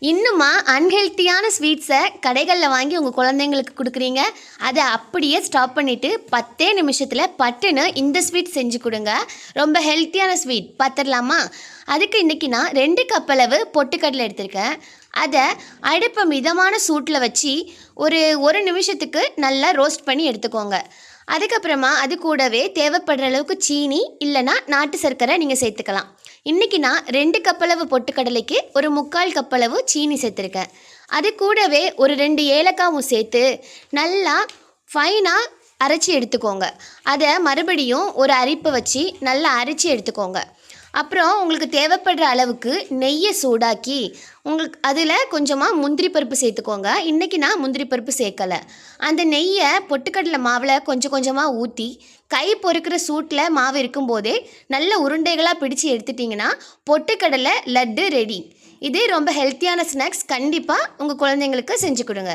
இன்னுமா அன்ஹெல்த்தியான ஸ்வீட்ஸை கடைகளில் வாங்கி உங்கள் குழந்தைங்களுக்கு கொடுக்குறீங்க? அதை அப்படியே ஸ்டாப் பண்ணிவிட்டு பத்தே நிமிஷத்தில் பட்டுன்னு இந்த ஸ்வீட் செஞ்சு கொடுங்க. ரொம்ப ஹெல்த்தியான ஸ்வீட் பார்த்துடலாமா? அதுக்கு இன்றைக்கி நான் ரெண்டு கப் அளவு பொட்டுக்கடலை எடுத்திருக்கேன். அதை அடுப்பை மிதமான சூட்டில் வச்சு ஒரு ஒரு நிமிஷத்துக்கு நல்லா ரோஸ்ட் பண்ணி எடுத்துக்கோங்க. அதுக்கப்புறமா அது கூடவே தேவைப்படுற அளவுக்கு சீனி இல்லைன்னா நாட்டு சர்க்கரை நீங்கள் சேர்த்துக்கலாம். இன்றைக்கி நான் ரெண்டு கப்பளவு பொட்டுக்கடலைக்கு ஒரு முக்கால் கப்பளவு சீனி சேர்த்துருக்கேன். அது கூடவே ஒரு ரெண்டு ஏலக்காவும் சேர்த்து நல்லா ஃபைனாக அரைச்சி எடுத்துக்கோங்க. அதை மறுபடியும் ஒரு அரிப்பை வச்சு நல்லா அரைச்சி எடுத்துக்கோங்க. அப்புறம் உங்களுக்கு தேவைப்படுற அளவுக்கு நெய்யை சூடாக்கி உங்களுக்கு அதில் கொஞ்சமாக முந்திரி பருப்பு சேர்த்துக்கோங்க. இன்றைக்கி நான் முந்திரி பருப்பு சேர்க்கலை. அந்த நெய்யை பொட்டுக்கடலை மாவில் கொஞ்சம் கொஞ்சமாக ஊற்றி கை பொறுக்கிற சூட்டில் மாவு இருக்கும்போதே நல்ல உருண்டைகளாக பிடிச்சி எடுத்துட்டிங்கன்னா பொட்டுக்கடலை லட்டு ரெடி. இது ரொம்ப ஹெல்த்தியான ஸ்நாக்ஸ். கண்டிப்பாக உங்கள் குழந்தைங்களுக்கு செஞ்சு கொடுங்க.